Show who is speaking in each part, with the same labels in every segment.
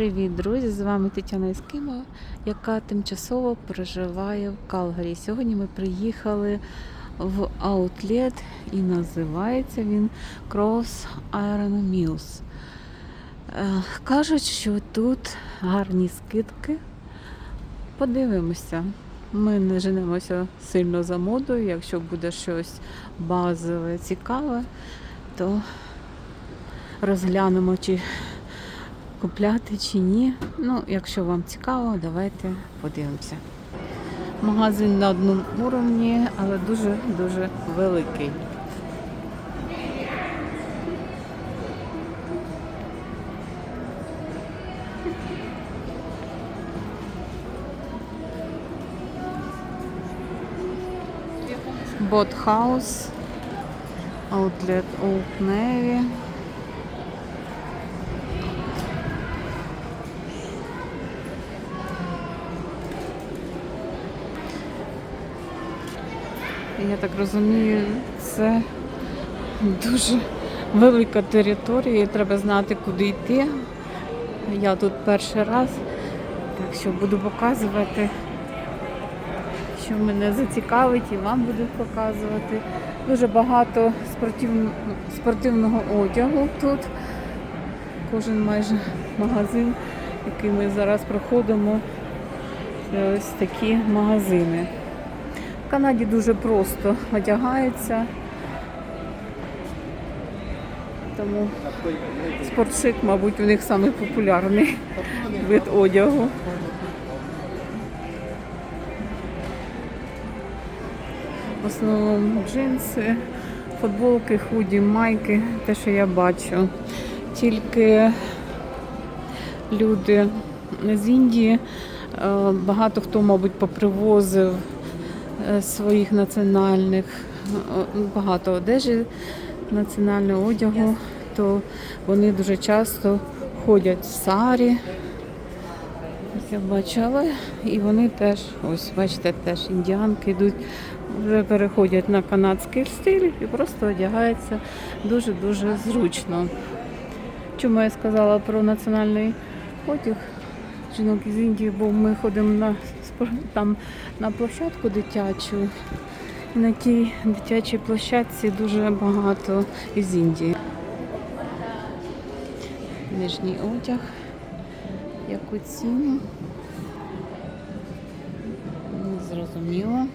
Speaker 1: Привіт, друзі! З вами Тетяна Іскимова, яка тимчасово проживає в Калгарі. Сьогодні ми приїхали в аутлет і називається він Cross Iron Mills. Е, Кажуть, що тут гарні скидки. Подивимося. Ми не женемося сильно за модою. Якщо буде щось базове, цікаве, то розглянемо, чи купляти чи ні. Ну, якщо вам цікаво, давайте подивимося. Магазин на одному уровні, але дуже-дуже великий. Ботхаус, Outlet Old Navy. Так розумію, це дуже велика територія, і треба знати, куди йти. Я тут перший раз, так що буду показувати, що мене зацікавить і вам буду показувати. Дуже багато спортивн- спортивного одягу тут. Кожен майже магазин, який ми зараз проходимо, ось такі магазини. Канаді дуже просто одягається. Тому спортшик, мабуть, у них самий популярний вид одягу. В основному джинси, футболки, худі, майки, те, що я бачу. Тільки люди з Індії, е, багато хто, мабуть, попривозив своїх національних, е, багато одежі національного одягу, то вони дуже часто ходять в сарі. Ось Я бачила, і вони теж, ось бачите, теж індіанки йдуть, вже переходять на канадський стиль і просто одягаються дуже-дуже зручно. Чому я сказала про національний одяг жінок із Індії, бо ми ходимо на там на площадку дитячу. На тій дитячій площадці дуже багато із Індії. Нижній одяг. Яку ціну? Зрозуміло.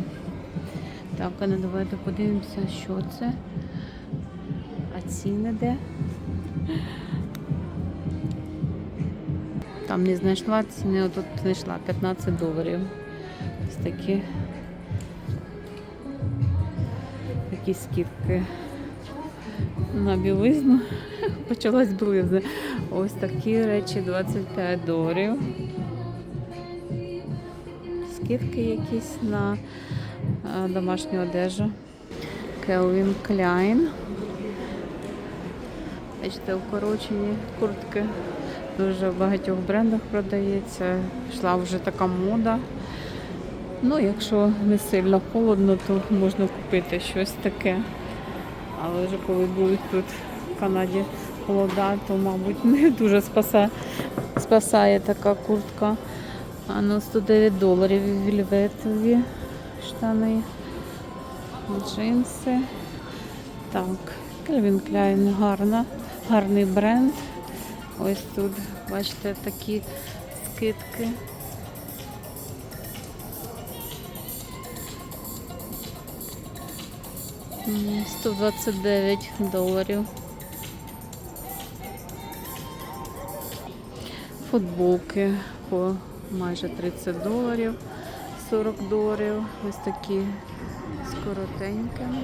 Speaker 1: Так, а ну давайте подивимося, що це. А ціни де? Там не знайшла ціни, тут знайшла 15 доларів. Ось такі такі скидки на білизну. Почалась білизна. Ось такі речі 25 доларів. Скидки якісь на е, домашню одежу. Calvin Klein. Бачите, укорочені куртки. Дуже в багатьох брендах продається. Йшла вже така мода. Ну, якщо не сильно холодно, то можна купити щось таке. Але вже коли будуть тут в Канаді холода, то, мабуть, не дуже спасає, спасає така куртка. А ну 109 доларів вільветові штани, джинси. Так, Calvin Klein гарна, гарний бренд. Ось тут, бачите, такі скидки. М, 129 доларів. Футболки по майже 30 доларів, 40 доларів. Ось такі з коротенькими.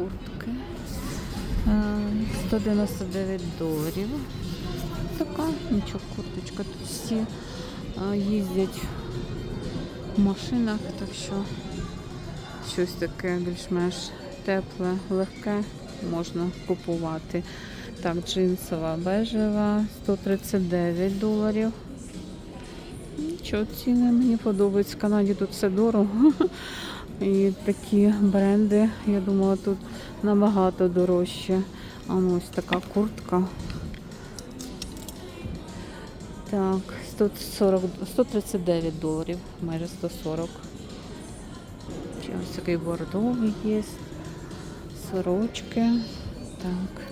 Speaker 1: Куртки. Е, 199 доларів. Така, нічого, курточка. Тут всі е, їздять в машинах, так що щось таке більш-менш тепле, легке можна купувати. Так, джинсова бежева 139 доларів. Нічого, ціни мені подобаються. В Канаді тут все дорого. І такі бренди, я думала, тут набагато дорожче. А ну ось така куртка. Так, 140, 139 доларів, майже 140. Ще ось такий бордовий є. Сорочки. Так.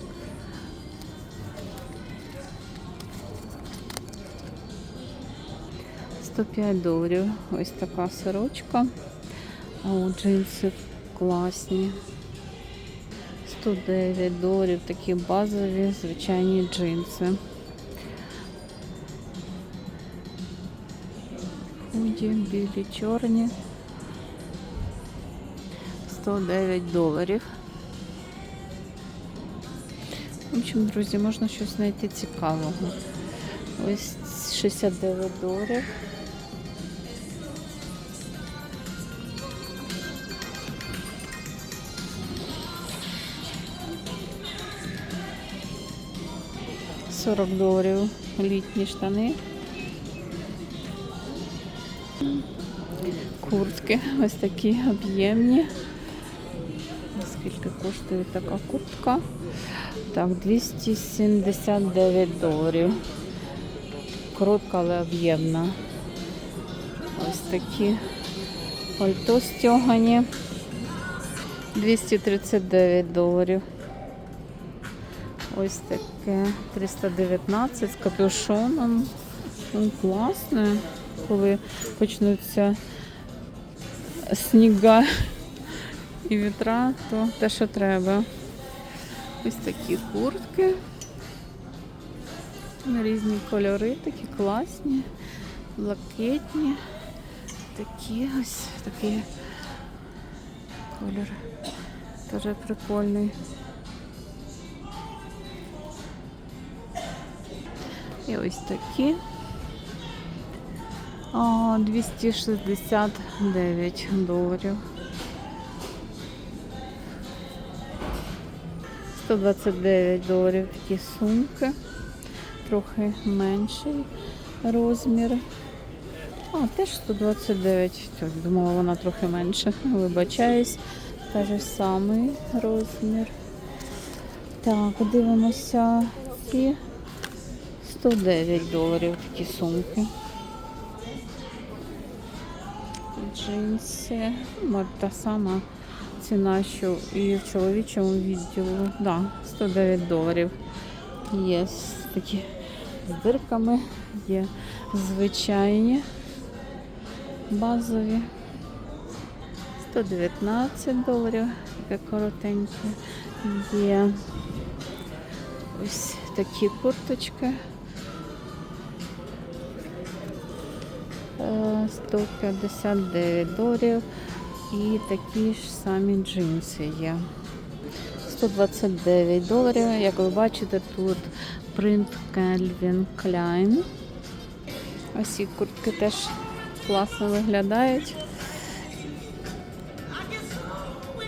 Speaker 1: Сто доларів. Ось така сорочка. От джинси класні. 109 доларів такі базові звичайні джинси. Худі, білі, чорні. 109 доларів. В общем, друзі, можна щось знайти цікавого. Ось 69 доларів. Сорок доларів літні штани. Куртки ось такі об'ємні. Скільки коштує така куртка? Так, 279 доларів. Коротка, але об'ємна. Ось такі пальто стягані. 239 доларів. Ось таке 319 з капюшоном. Ну, класне, коли почнуться сніга і вітра, то те, що треба. Ось такі куртки. Різні кольори, такі класні, блакитні. Такі ось такий колір. Теж прикольний. І ось такі. 269 доларів. 129 доларів такі сумки. Трохи менший розмір. А, теж 129. Так, думала, вона трохи менше. Вибачаюсь. Та же самий розмір. Так, дивимося ці 109 доларів такі сумки. Джинси. Та сама ціна, що і в чоловічому відділу. Да, 109 доларів. Є такі з дирками, є звичайні, базові. 119 доларів, таке коротеньке. Є ось такі курточки. 159 доларів. І такі ж самі джинси є. 129 доларів. Як ви бачите, тут принт Calvin Klein. Ось ці куртки теж класно виглядають.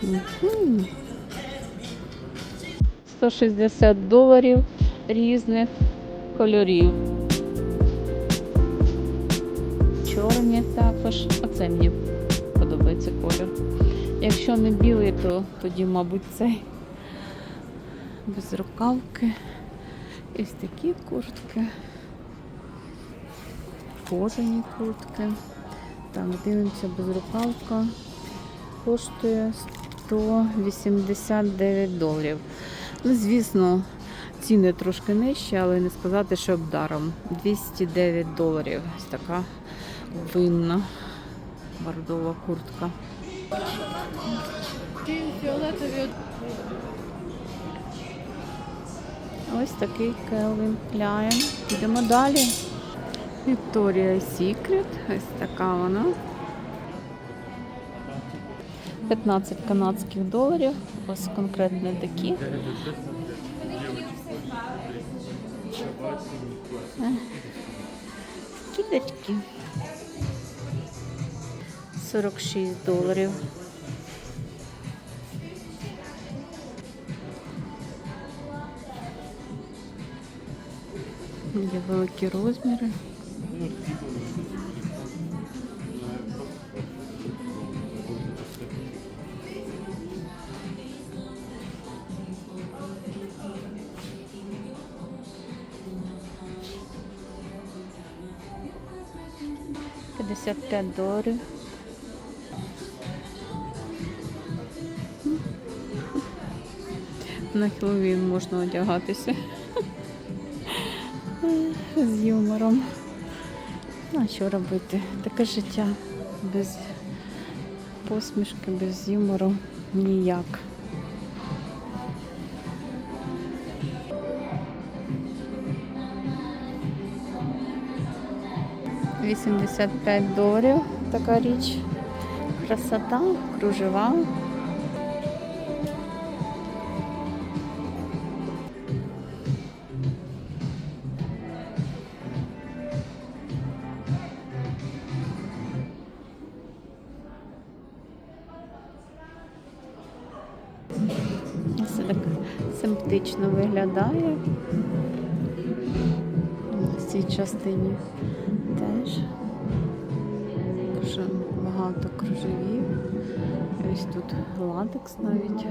Speaker 1: Мгм. 160 доларів різних кольорів. Чорні також. Оце мені подобається колір. Якщо не білий, то тоді, мабуть, цей без рукавки. Ось такі куртки. Кожані куртки. Так, дивимося без рукавка. Коштує 189 доларів. Ну, звісно, ціни трошки нижчі, але не сказати, що даром. 209 доларів. Ось така винна бордова куртка. Ось такий Calvin Klein. Йдемо далі. Victoria's Secret. Ось така вона. 15 канадських доларів. Ось конкретно такі. Кідочки. 46 доларів. Є великі розміри. П'ятдесят п'ять доларів. На Хеллоуін можна одягатися. З юмором. Ну, а що робити? Таке життя без посмішки, без юмору ніяк. Вісімдесят п'ять доларів така річ. Красота, кружева. Симптично виглядає. В цій частині теж дуже багато кружевів. Ось тут латекс навіть.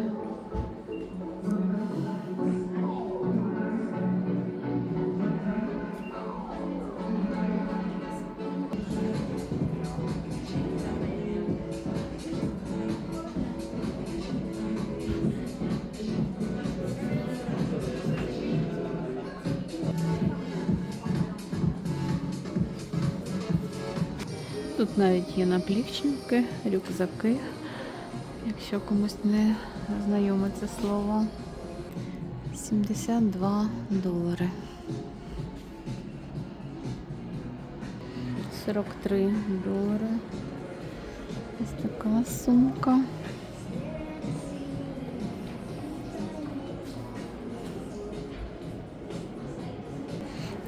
Speaker 1: Навіть є наплічники, рюкзаки, якщо комусь не знайоме це слово. 72 долари. 43 долари. Ось така сумка.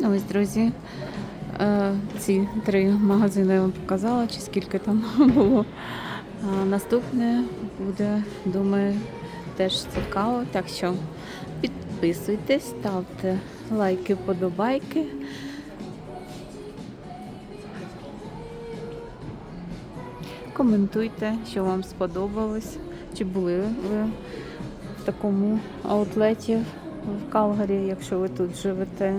Speaker 1: Ось, друзі, ці три магазини я вам показала, чи скільки там було. А наступне буде, думаю, теж цікаво. Так що підписуйтесь, ставте лайки, подобайки. Коментуйте, що вам сподобалось, чи були ви в такому аутлеті в Калгарі, якщо ви тут живете.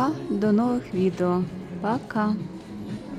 Speaker 1: Пока-пока, до нових відео. Пока!